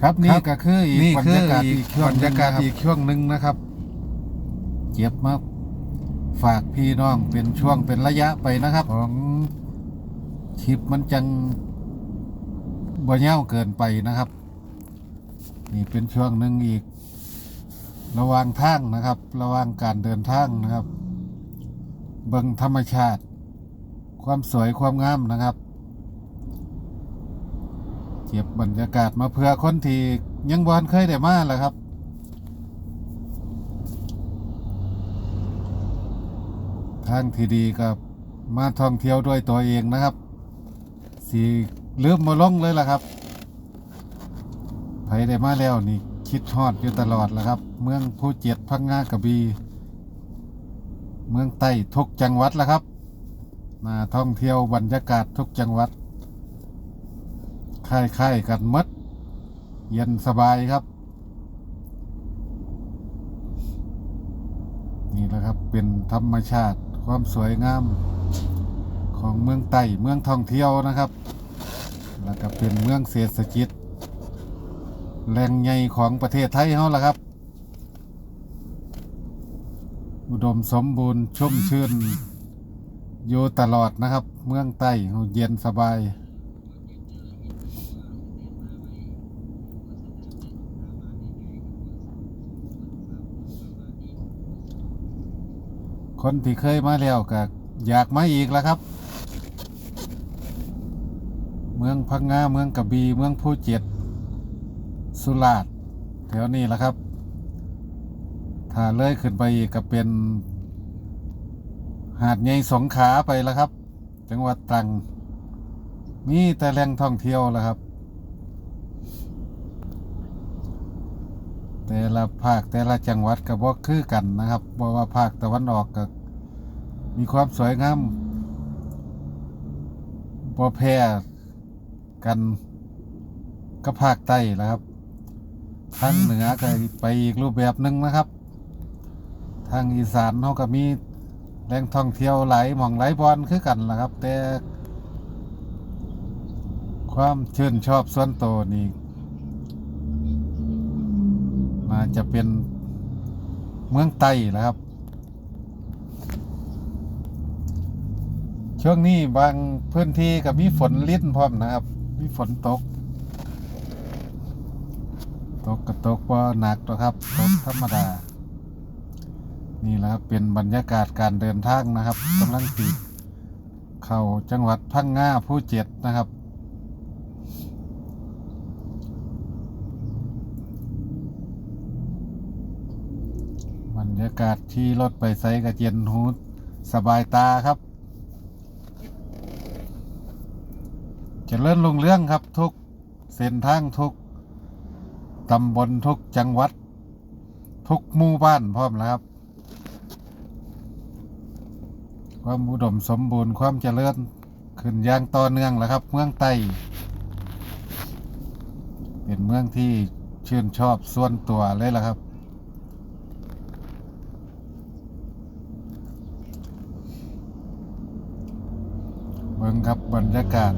ครับนี่ก็คืออีกนี่บรคือรยากาศอีอีกกช่วงบรรยากาศหนึ่งนะครับอีกช่วงหนึ่งนะครับ เจ็บมากฝากพี่น้องเป็นช่วงเป็นระยะไปนะครับ ของคลิปมันจังบ่เย่าวเกินไปนะครับ นี่เป็นช่วงหนึ่งอีก ระหว่างทางนะครับ ระหว่างการเดินทางนะครับ เบิ่งธรรมชาติ ความสวยความงามนะครับเก็บบรรยากาศมาเพื่อคนที่ยังบ่ทันเคยได้มาแหละครับ ทางที่ดีกับมาท่องเที่ยวด้วยตัวเองนะครับสีลืมมาลงเลยล่ะครับไผได้มาแล้วนี่คิดฮอดอยู่ตลอดแหละครับ เมืองภูเจ็ดพังงากระบีเมืองใต้ทุกจังหวัดแล้วครับมาท่องเที่ยวบรรยากาศทุกจังหวัด ค่ายๆกันหมดเย็นสบายครับ นี่แหละครับเป็นธรรมชาติความสวยงาม ของเมืองไต้เมืองท่องเที่ยวนะครับ แล้วก็เป็นเมืองเศรษฐกิจแหล่งใหญ่ของประเทศไทยเฮาล่ะครับ อุดมสมบูรณ์ชุ่มชื่นอยู่ตลอดนะครับ เมืองไต้เย็นสบาย คนที่เคยมาแล้วก็อยากมาอีกแล้วครับ เมืองพังงาเมืองกระบี่เมืองภูเก็ตสุราษฎร์แถวนี้แหละครับถ้าเลยขึ้นไปอีกก็เป็น หาดใหญ่สงขาไปแล้วครับ จังหวัดตรังมีแต่แหล่งท่องเที่ยวแล้วครับ แต่ละภาคแต่ละจังหวัดก็บ่คือกันนะครับบ่ว่าภาคตะวันออกก็มีความสวยงามบ่แพ้กันกับภาคใต้นะครับทางเหนือก็ไปอีกรูปแบบหนึ่งนะครับ ทางอีสานเขาก็มีแหล่งท่องเที่ยวหลายหม่องหลายบอนคือกันล่ะครับ แต่ความชื่นชอบส่วนตัวนี่ น่าจะเป็นเมืองไต้แหล้วครับ ช่วงนี้บางพื้นที่ก็มีฝนลิ้นพร้อมนะครับ มีฝนตก ตกก็ตกว่าหนักหรอกครับ ตกธรรมดา นี่แหละครับเป็นบรรยากาศการเดินทางนะครับกำลังติเข้าจังหวัดพังงาภูเจ็ดนะครับ รรยากาศที่รถไปไซกับเย็นหูสบายตาครับเจะเลื่อนลงเรื่องครับทุกเส้นทางทุกตำบลทุกจังหวัด ทุกหมู่บ้านพร้อมแล้วครับ ความอุดมสมบูรณ์ความเจริญขึ้นอย่างต่อเนื่องแล้วครับ เมืองไต้เป็นเมืองที่ชื่นชอบส่วนตัวเลยล่ะครับ บิ่งครับบรรยากาศ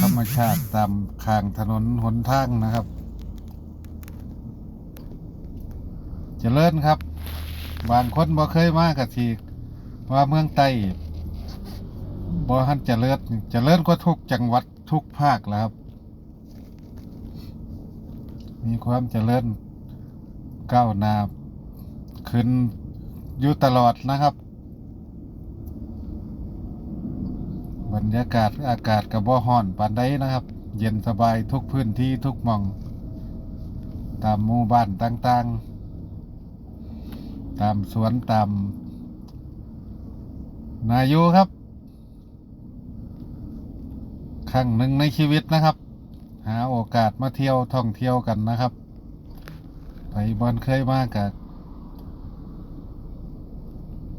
ธรรมชาติตามข้างถนนหนทางนะครับเจริญครับ บางคนบ่เคยมากะทีว่าเมืองไต้บ่ฮันเจริญเจริญกว่าทุกจังหวัดทุกภาคแล้วครับ มีความเจริญก้าวหน้าขึ้นอยู่ตลอดนะครับ บรรยากาศอากาศกับบ่ฮ้อนปานใดนะครับ เย็นสบายทุกพื้นที่ทุกหม่อง ตามหมู่บ้านต่างๆ ตามสวนตาม นายูครับครั้งหนึ่งในชีวิตนะครับ หาโอกาสมาเที่ยวท่องเที่ยวกันนะครับไปบอนเคยมากกับ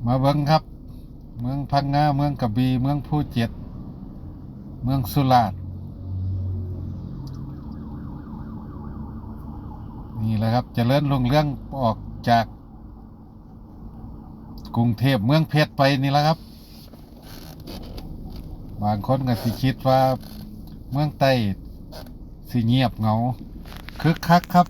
มาเบิ้งครับ เมืองพังงาเมืองกระบี่เมืองภูเจ็ด เมืองสุราษฎร์นี่แหละครับจเจริญรุ่งเรื่องออกจากกรุงเทพเมืองเพชรไปนี่แหละครับ บางคนก็สิคิดว่าเมืองใต้สิเงียบเหงาคึกคักครับ